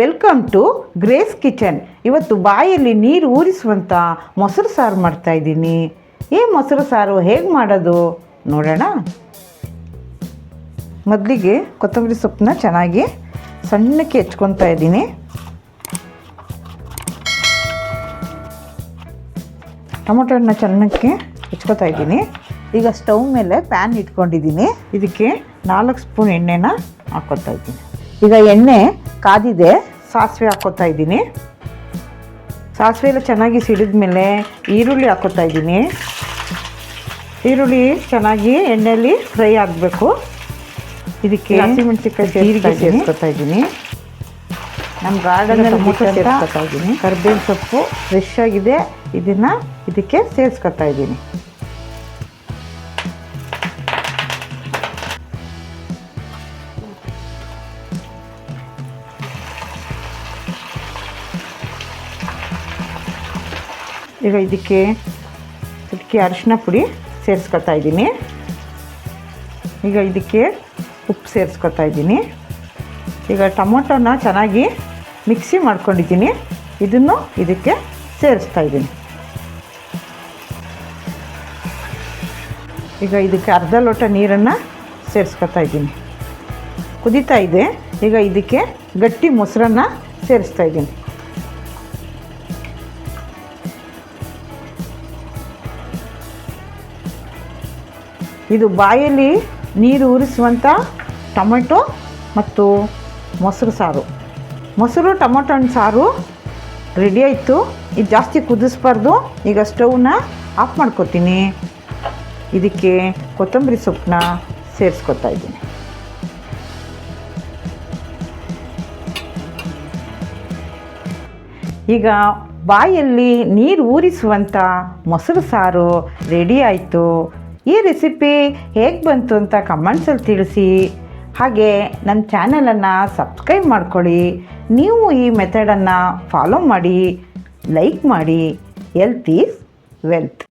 Welcome to grace kitchen ಇವತ್ತು ಬಾಯಲ್ಲಿ ನೀರು ಊರಿಸುವಂಥ ಮೊಸರು ಸಾರು ಮಾಡ್ತಾ ಇದ್ದೀನಿ. ಈ ಮೊಸರು ಸಾರು ಹೇಗೆ ಮಾಡೋದು ನೋಡೋಣ. ಮೊದಲಿಗೆ ಕೊತ್ತಂಬರಿ ಸೊಪ್ಪನ್ನ ಚೆನ್ನಾಗಿ ಸಣ್ಣಕ್ಕೆ ಹೆಚ್ಕೊತಾ ಇದ್ದೀನಿ. ಟೊಮೊಟೊ ಹಣ್ಣ ಚೆನ್ನಾಗಿ ಹೆಚ್ಕೊತಾ ಇದ್ದೀನಿ. ಈಗ ಸ್ಟವ್ ಮೇಲೆ ಪ್ಯಾನ್ ಇಟ್ಕೊಂಡಿದ್ದೀನಿ. ಇದಕ್ಕೆ ನಾಲ್ಕು ಸ್ಪೂನ್ ಎಣ್ಣೆನ ಹಾಕ್ಕೊತಾ ಇದ್ದೀನಿ. ಈಗ ಎಣ್ಣೆ ಕಾದಿದೆ. ಸಾಸಿವೆ ಹಾಕೋತಾ ಇದ್ದೀನಿ. ಸಾಸಿವೆ ಎಲ್ಲ ಚೆನ್ನಾಗಿ ಸಿಡಿದ ಮೇಲೆ ಈರುಳ್ಳಿ ಹಾಕೋತಾ ಇದ್ದೀನಿ. ಈರುಳ್ಳಿ ಚೆನ್ನಾಗಿ ಎಣ್ಣೆಯಲ್ಲಿ ಫ್ರೈ ಆಗಬೇಕು. ಇದಕ್ಕೆ ಹಸಿಮೆಣಸಿನ್ಕಾಯಿ ಜೀರಿಗೆ ಸೇರಿಸ್ಕೊತಾ ಇದ್ದೀನಿ. ನಮ್ಮ ಗಾರ್ಡನ್ ಟೊಮೊಟೊ ಸೇರಿಸ್ಕೊತಾ ಇದ್ದೀನಿ. ಕರ್ಬೇವಿನ ಸೊಪ್ಪು ಫ್ರೆಶ್ ಆಗಿದೆ. ಇದನ್ನು ಇದಕ್ಕೆ ಸೇರಿಸ್ಕೊತಾ ಇದ್ದೀನಿ. ಈಗ ಇದಕ್ಕೆ ಇದಕ್ಕೆ ಅರಿಶಿನ ಪುಡಿ ಸೇರಿಸ್ಕೊತಾ ಇದ್ದೀನಿ. ಈಗ ಇದಕ್ಕೆ ಉಪ್ಪು ಸೇರಿಸ್ಕೊತಾ ಇದ್ದೀನಿ. ಈಗ ಟೊಮೊಟೊನ ಚೆನ್ನಾಗಿ ಮಿಕ್ಸಿ ಮಾಡ್ಕೊಂಡಿದ್ದೀನಿ. ಇದನ್ನು ಇದಕ್ಕೆ ಸೇರಿಸ್ತಾ ಇದ್ದೀನಿ. ಈಗ ಇದಕ್ಕೆ ಅರ್ಧ ಲೋಟ ನೀರನ್ನು ಸೇರಿಸ್ಕೊತಾ ಇದ್ದೀನಿ. ಕುದೀತಾ ಇದೆ. ಈಗ ಇದಕ್ಕೆ ಗಟ್ಟಿ ಮೊಸರನ್ನು ಸೇರಿಸ್ತಾ ಇದ್ದೀನಿ. ಇದು ಬಾಯಲ್ಲಿ ನೀರು ಉರಿಸುವಂಥ ಟೊಮೆಟೊ ಮತ್ತು ಮೊಸರು ಸಾರು. ಮೊಸರು, ಟೊಮೊಟೊ ಹಣ್ಣು ಸಾರು ರೆಡಿ ಆಯಿತು. ಇದು ಜಾಸ್ತಿ ಕುದಿಸ್ಬಾರ್ದು. ಈಗ ಸ್ಟವ್ನ ಆಫ್ ಮಾಡ್ಕೊತೀನಿ. ಇದಕ್ಕೆ ಕೊತ್ತಂಬರಿ ಸೊಪ್ಪನ್ನ ಸೇರಿಸ್ಕೊತಾ ಇದ್ದೀನಿ. ಈಗ ಬಾಯಲ್ಲಿ ನೀರು ಊರಿಸುವಂಥ ಮೊಸರು ಸಾರು ರೆಡಿ ಆಯಿತು. ಈ ರೆಸಿಪಿ ಹೇಗೆ ಬಂತು ಅಂತ ಕಮೆಂಟ್ಸಲ್ಲಿ ತಿಳಿಸಿ. ಹಾಗೆ ನನ್ನ ಚಾನಲನ್ನು ಸಬ್ಸ್ಕ್ರೈಬ್ ಮಾಡ್ಕೊಳ್ಳಿ. ನೀವು ಈ ಮೆಥಡನ್ನು ಫಾಲೋ ಮಾಡಿ ಲೈಕ್ ಮಾಡಿ. Health is wealth